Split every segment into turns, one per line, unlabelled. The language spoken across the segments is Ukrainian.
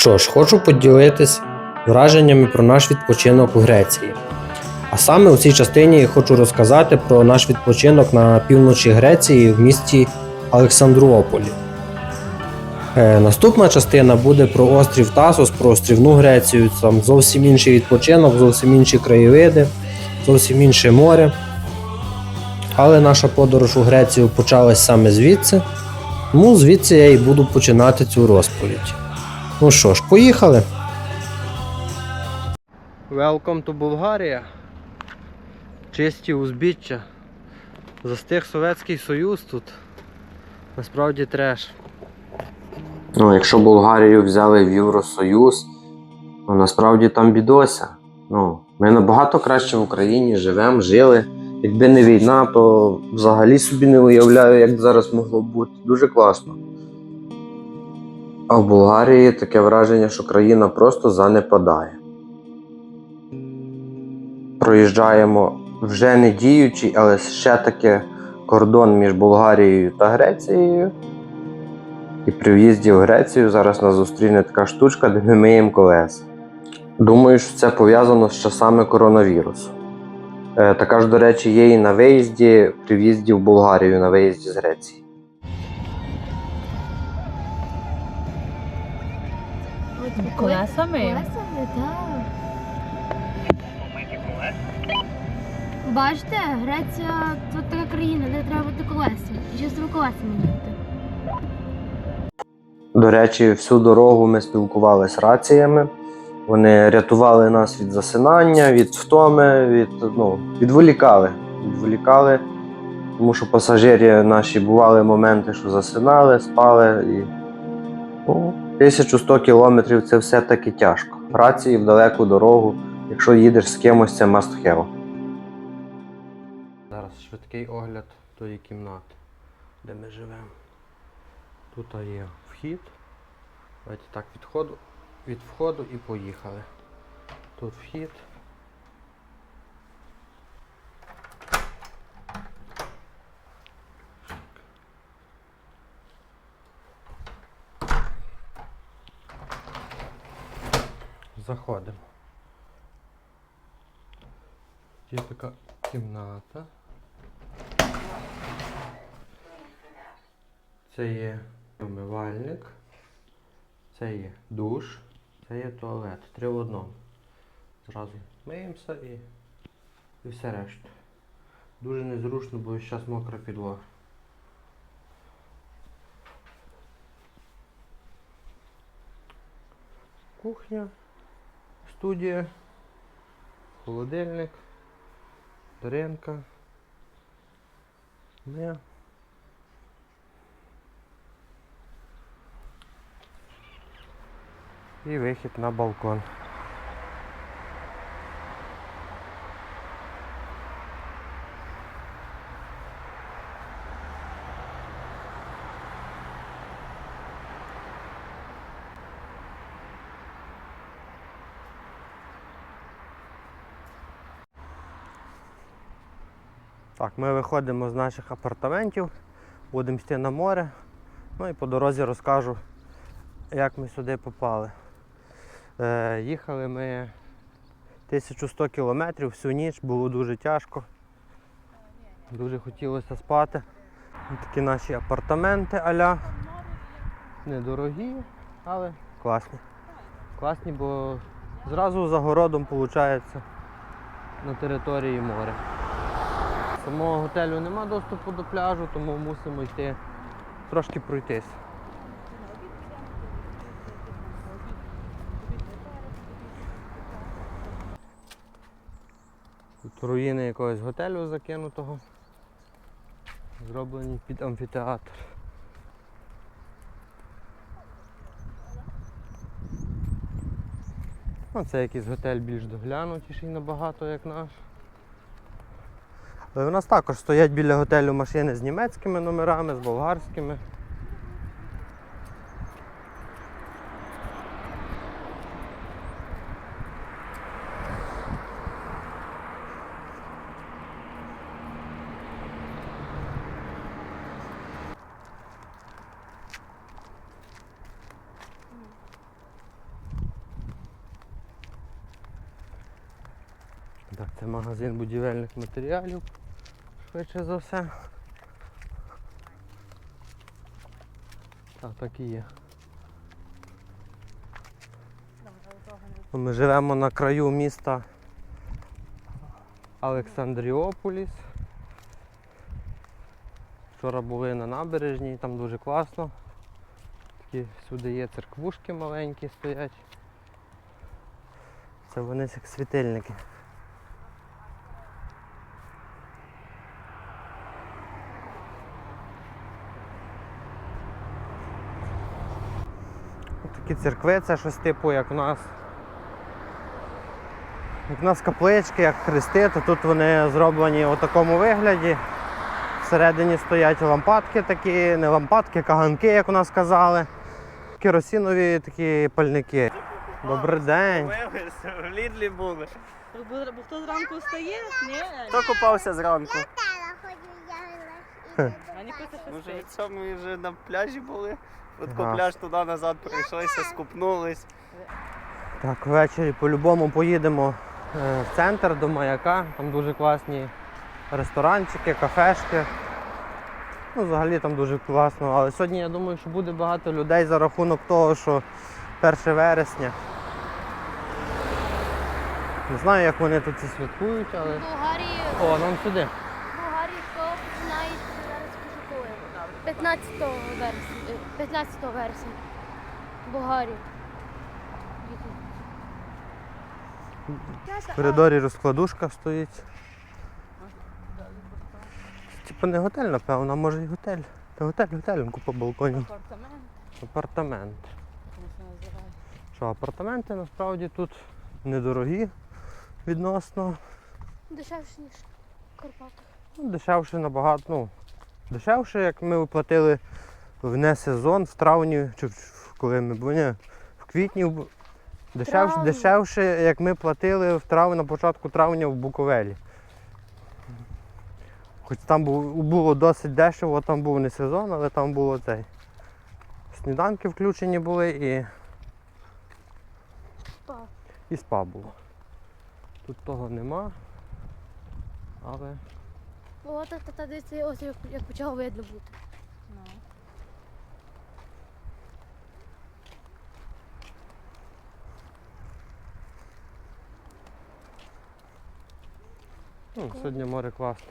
що ж, хочу поділитись враженнями про наш відпочинок у Греції. А саме у цій частині я хочу розказати про наш відпочинок на півночі Греції в місті Олександроополі. Е, наступна частина буде про острів Тасос, про острівну Грецію. Там зовсім інший відпочинок, зовсім інші краєвиди, зовсім інше море. Але наша подорож у Грецію почалась саме звідси. Тому звідси я і буду починати цю розповідь. Ну що ж, поїхали. Welcome to Bulgaria. Чисті узбіччя. Застиг Совєтський Союз тут. Насправді треш.
Ну, якщо Болгарію взяли в Євросоюз, ну насправді там бідося. Ну, ми набагато краще в Україні живемо, жили. Якби не війна, то взагалі собі не уявляю, як зараз могло бути. Дуже класно. А в Болгарії таке враження, що країна просто занепадає. Проїжджаємо вже не діючий, але ще таки кордон між Болгарією та Грецією. І при в'їзді в Грецію зараз нас зустріне така штучка, де ми миємо колеса. Думаю, що це пов'язано з часами коронавірусу. Е, така ж, до речі, є і на виїзді при в'їзді в Болгарію, на виїзді з Греції.
Колесами?
Колесами, так. Бачите, Греція тут така країна, де треба бути колеса. І часто колесами їхати.
До речі, всю дорогу ми спілкувалися раціями. Вони рятували нас від засинання, від втоми, від, ну, відволікали. Відволікали, тому що пасажирі наші бували моменти, що засинали, спали. І... Ну, 1100 кілометрів це все-таки тяжко. Рації в далеку дорогу, якщо їдеш з кимось, це must have.
Зараз швидкий огляд тої кімнати, де ми живемо. Тут є вхід. Давайте так, від входу, від входу і поїхали. Тут вхід. Заходимо. Є така кімната. Це є умивальник, це є душ, це є туалет. Три в одному. Зразу миємося і, і все решта. Дуже незручно, бо зараз мокра підлога. Кухня, студія, холодильник, Даренка. Не. І вихід на балкон. Ми виходимо з наших апартаментів, будемо йти на море. Ну і по дорозі розкажу, як ми сюди попали. Е, їхали ми 1100 кілометрів всю ніч, було дуже тяжко. Дуже хотілося спати. Такі наші апартаменти аля. Недорогі, але класні. Класні, бо зразу за городом виходить на території моря. Самого готелю нема доступу до пляжу, тому мусимо йти трошки пройтись. Тут руїни якогось готелю закинутого. Зроблені під амфітеатр. Ну, це якийсь готель більш доглянутіший набагато, як наш. Ну, У нас також стоять біля готелю машини з німецькими номерами, з болгарськими. Так, Це магазин будівельних матеріалів. Швидше за все. Так, так і є. Ми живемо на краю міста Олександріополіс. Вчора були на набережній, там дуже класно. Такі всюди є церквушки маленькі стоять. Це вони як світильники. Ось церкви, це щось типу, як у нас. Як у нас каплички, як хрести, то тут вони зроблені у такому вигляді. Всередині стоять лампадки такі, не лампадки, каганки, як у нас казали. Керосинові такі пальники. Добрий день.
В Лідлі були.
Бо хто зранку встає? Ні.
Хто купався зранку?
Не хоче
Може від цьому вже на пляжі були. От
Ага.
пляж туди-назад прийшлися, скупнулись.
Так, ввечері по-любому поїдемо е, в центр до маяка. Там дуже класні ресторанчики, кафешки. Ну, взагалі там дуже класно. Але сьогодні я думаю, що буде багато людей за рахунок того, що 1 вересня. Не знаю, як вони тут це святкують, але.
В Болгарії,
О, нам сюди.
в Болгарії то починається зараз скажу коли. 15 вересня. е, 15 вересня. В Болгарії.
В коридорі розкладушка стоїть. Типа не готель, напевно, а може і готель. Та готель, готель, купа балконів.
Апартамент.
Апартамент.
Що.
Що апартаменти насправді тут недорогі відносно.
Дешевше, ніж в Карпатах.
Ну, дешевше набагато. Ну, дешевше, як ми платили в не сезон, в травні, чи коли ми були, в квітні. Дешевше,
Травні.
дешевше, як ми платили в трав... на початку травня в Буковелі. Хоч там був, було досить дешево, там був не сезон, але там було цей. Сніданки включені були і
Спа.
і спа було. Тут того нема. Але
О, та, та, та десь ось як, як почало видно бути.
Ну.
ну, сьогодні море класно.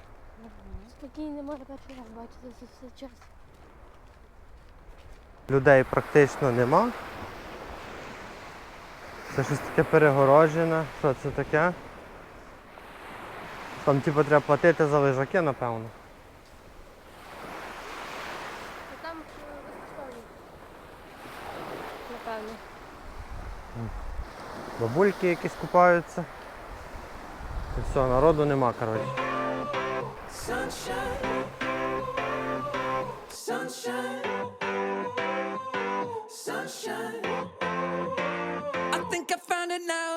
Спокійно не можна перший раз бачити за все час.
Людей практично нема. Це щось таке перегороджене. Що це таке? Там типу треба платити за лежаки, напевно.
А там е. Напевно.
Бабульки якісь купаються. І все, народу нема, коротше.
I think I found it now.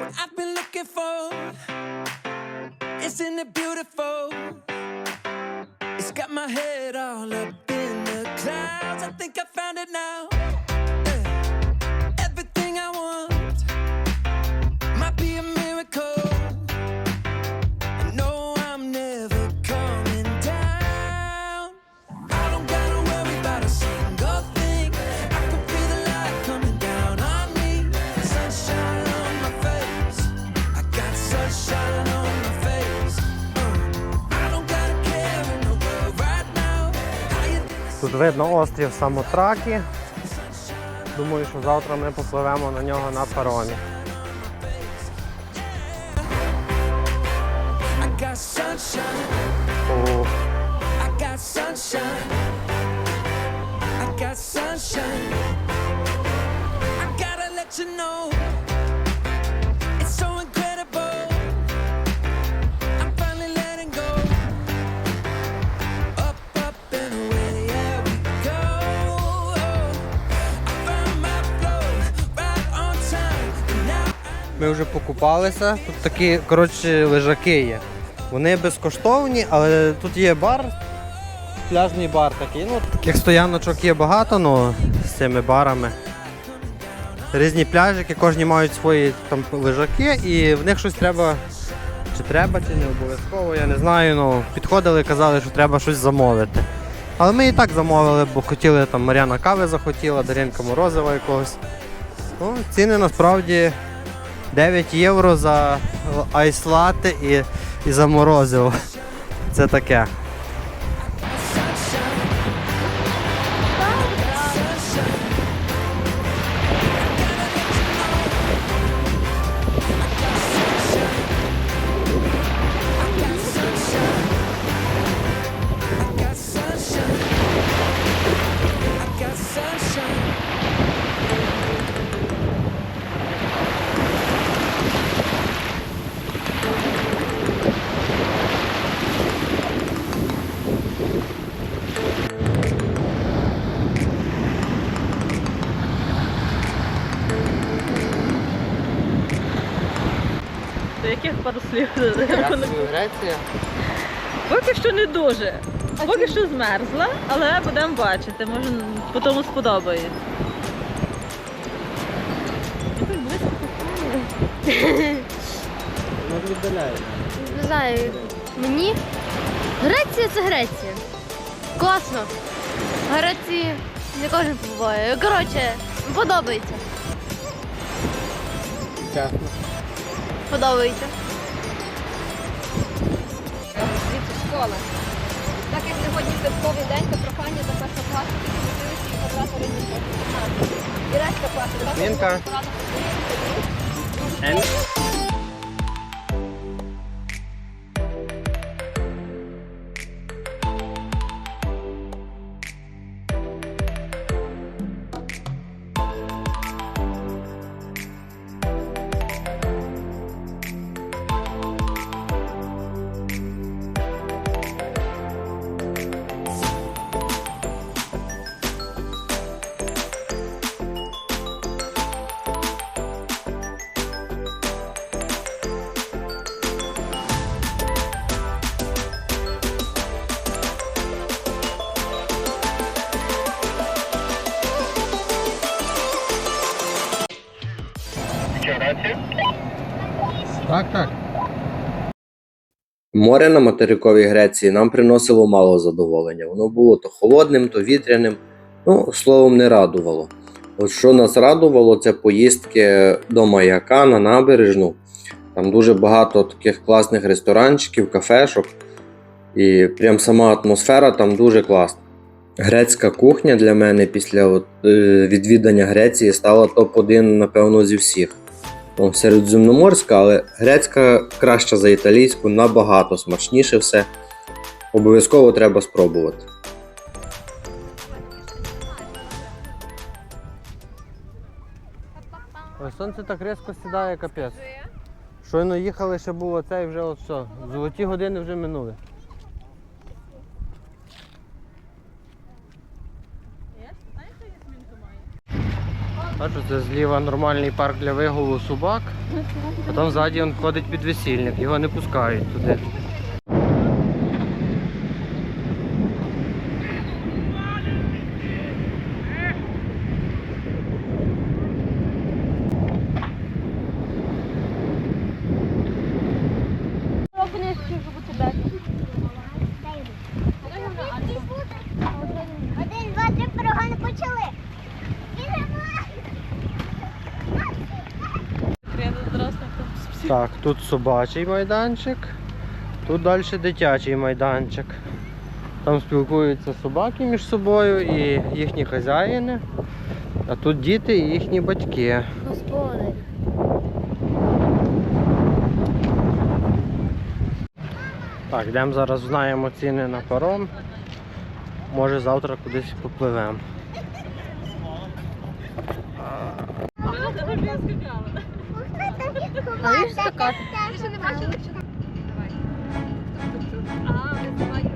What I've been looking for. Isn't it beautiful? It's got my head all up in the clouds. I think I found it now.
Тут видно острів Самотраки. Думаю, що завтра ми попливемо на нього на
sunshine. I gotta let you know.
Ми вже покупалися. Тут такі, коротше, лежаки є. Вони безкоштовні, але тут є бар, пляжний бар такий. Ну, таких стояночок є багато, ну, з цими барами. різні пляжики, кожні мають свої там лежаки, і в них щось треба. Чи треба, чи не обов'язково, я не знаю. Ну, підходили, казали, що треба щось замовити. Але ми і так замовили, бо хотіли там Мар'яна кави захотіла, Даринка морозива якогось. Ну, ціни насправді 9 євро за айс-лати і, і за морозиво. Це таке.
Яких?
Греція.
Поки що не дуже. Поки що змерзла, але будемо бачити. Може, по тому сподобається.
Не знаю, мені. Греція це Греція. Класно. Греції не кожен побуває. Коротше, подобається. Подобається.
Школа. Так як сьогодні святковий день, то прохання до першокласників зустрілися і подати раніше. І решта класу.
Мінка. Так, так.
Море на материковій Греції нам приносило мало задоволення. Воно було то холодним, то вітряним. Ну, словом, не радувало. От що нас радувало, це поїздки до маяка на набережну. Там дуже багато таких класних ресторанчиків, кафешок. І прям сама атмосфера там дуже класна. Грецька кухня для мене після от, е, відвідання Греції стала топ-1, напевно, зі всіх. Ну, середземноморська, але грецька краща за італійську, набагато смачніше все. Обов'язково треба спробувати.
Сонце так різко сідає, капець. Щойно їхали, ще було це і вже от все. Золоті години вже минули. Бачу, це зліва нормальний парк для вигулу собак, а там ззаді він ходить підвесільник, його не пускають туди. Так, тут собачий майданчик, тут далі дитячий майданчик. Там спілкуються собаки між собою і їхні хазяїни, а тут діти і їхні батьки.
Господи.
Так, йдемо зараз знаємо ціни на паром. Може завтра кудись попливемо.
А ви ж така.
Ви ще не бачили, що Давай. А, ви знімаєте.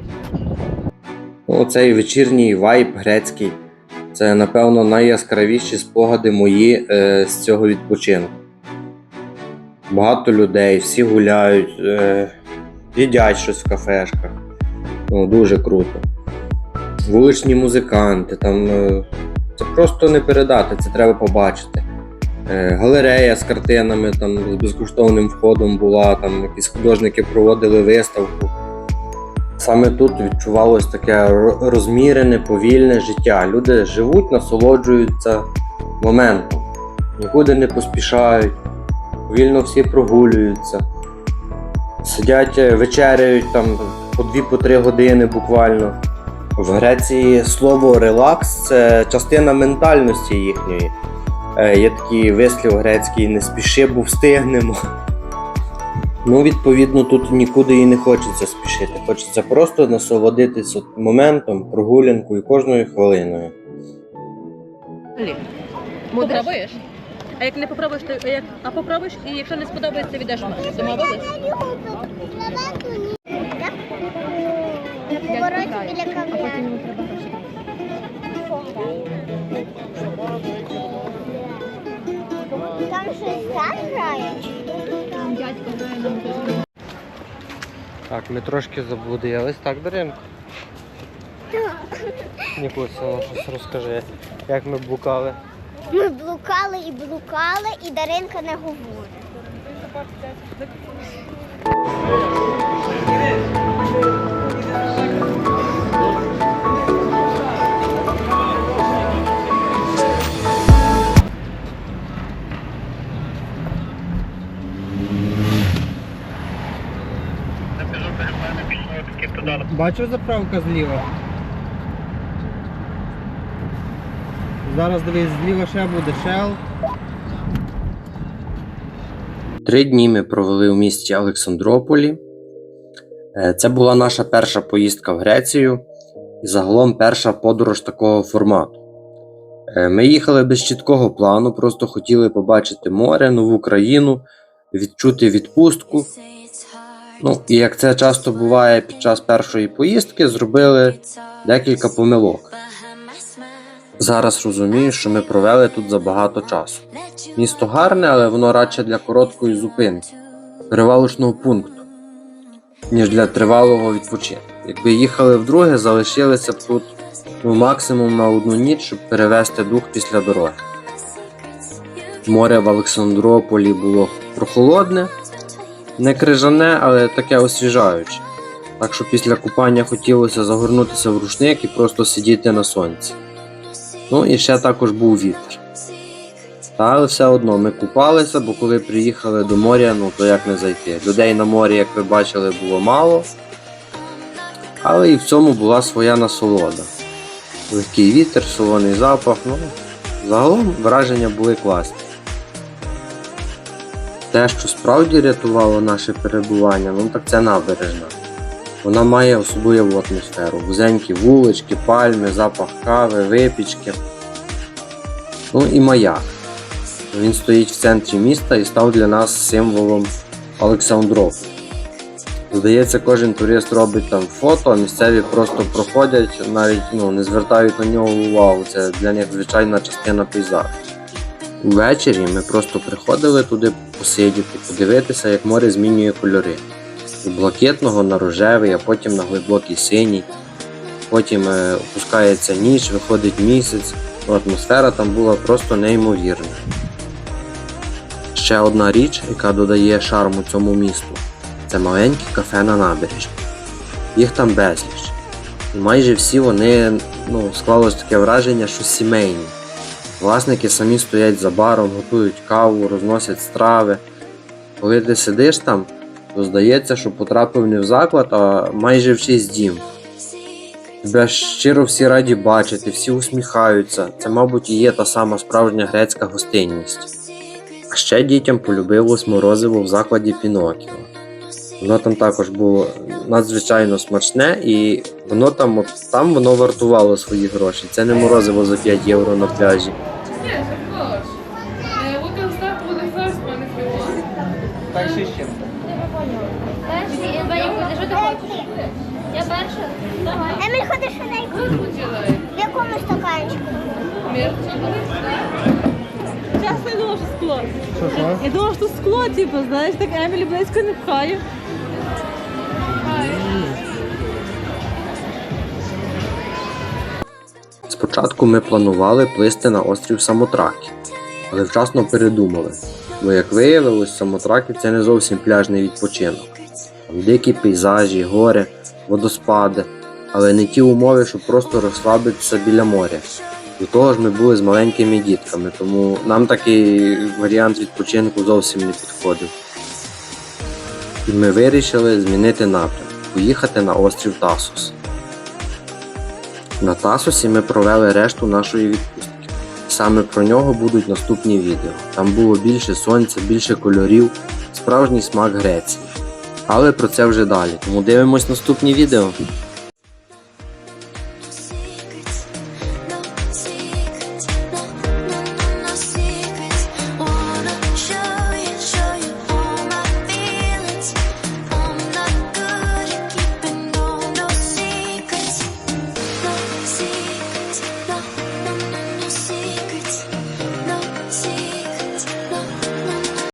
Ну, цей вечірній вайб грецький. Це, напевно, найяскравіші спогади мої е, з цього відпочинку. Багато людей, всі гуляють, е, їдять щось в кафешках. Ну, дуже круто. Вуличні музиканти, там. Е, це просто не передати, це треба побачити. Е, Галерея з картинами, там з безкоштовним входом була, там якісь художники проводили виставку. Саме тут відчувалось таке розмірене, повільне життя. Люди живуть, насолоджуються моментом, нікуди не поспішають, повільно всі прогулюються, сидять, е, вечеряють там по 2-3 години буквально. В Греції слово релакс це частина ментальності їхньої. Е, Є такий вислів грецький не спіши, бо встигнемо. Ну, відповідно, тут нікуди і не хочеться спішити. Хочеться просто насолодитися моментом, прогулянкою кожною хвилиною.
Попробуєш? А як не попробуєш, то як а попробуєш, і якщо не сподобається, віддаш мені. Домовились?
Біля?
Дядько
Так, ми трошки заблудились, так, Даринко? Нікуся, ну щось розкажи, як ми блукали.
Ми блукали і блукали, і Даринка не говорить.
Бачу заправка зліва. Зараз дивись, зліва ще буде Shell.
Три дні ми провели в місті Олександрополі. Е, Це була наша перша поїздка в Грецію і загалом перша подорож такого формату. Е, Ми їхали без чіткого плану, просто хотіли побачити море, нову країну, відчути відпустку. Ну і як це часто буває під час першої поїздки, зробили декілька помилок. Зараз розумію, що ми провели тут забагато часу. Місто гарне, але воно радше для короткої зупинки, перевалочного пункту, ніж для тривалого відпочинку. Якби їхали вдруге, залишилися б тут ну, максимум на одну ніч, щоб перевести дух після дороги. Море в Олександрополі було прохолодне, не крижане, але таке освіжаюче. Так що після купання хотілося загорнутися в рушник і просто сидіти на сонці. Ну і ще також був вітер. Та але все одно ми купалися, бо коли приїхали до моря, ну то як не зайти. Людей на морі, як ви бачили, було мало. Але і в цьому була своя насолода. Легкий вітер, солоний запах. Ну, загалом враження були класні. Те, що справді рятувало наше перебування, ну так це набережна. Вона має особливу атмосферу. Вузенькі вулички, пальми, запах кави, випічки. Ну і маяк. Він стоїть в центрі міста і став для нас символом Олександрополя. Здається, кожен турист робить там фото, а місцеві просто проходять, навіть ну, не звертають на нього увагу. Це для них звичайна частина пейзажу. Ввечері ми просто приходили туди посидіти, подивитися, як море змінює кольори. З блакитного на рожевий, а потім на глибокий синій. Потім е, опускається ніч, виходить місяць. Ну, атмосфера там була просто неймовірна. Ще одна річ, яка додає шарму цьому місту, це маленькі кафе на набережні. Їх там безліч. І майже всі вони ну, склалось таке враження, що сімейні. Власники самі стоять за баром, готують каву, розносять страви. Коли ти сидиш там, то здається, що потрапив не в заклад, а майже в чийсь дім. Тебе щиро всі раді бачити, всі усміхаються. Це, мабуть, і є та сама справжня грецька гостинність. А ще дітям полюбилось морозиво в закладі Пінокіо. Воно там також було надзвичайно смачне, і воно там, там воно вартувало свої гроші. Це не морозиво за 5 євро на пляжі.
Перший з чим?
Перший, я Ваня, що ти хочеш? Я перша. Давай.
Еміль, ходиш швиденько. В якому стаканчику?
Чесно, я думала, що скло.
Що що?
Я думала, що скло, типу, знаєш, так Емілі близько не пхає.
Спочатку ми планували плисти на острів Самотраки. але вчасно передумали. Бо, як виявилось, самотраки це не зовсім пляжний відпочинок. Там дикі пейзажі, гори, водоспади, але не ті умови, щоб просто розслабитися біля моря. До того ж, ми були з маленькими дітками, тому нам такий варіант відпочинку зовсім не підходив. І ми вирішили змінити напрям, поїхати на острів Тасос. На Тасосі ми провели решту нашої відпустки. Саме про нього будуть наступні відео. Там було більше сонця, більше кольорів, справжній смак Греції. Але про це вже далі, тому дивимось наступні відео.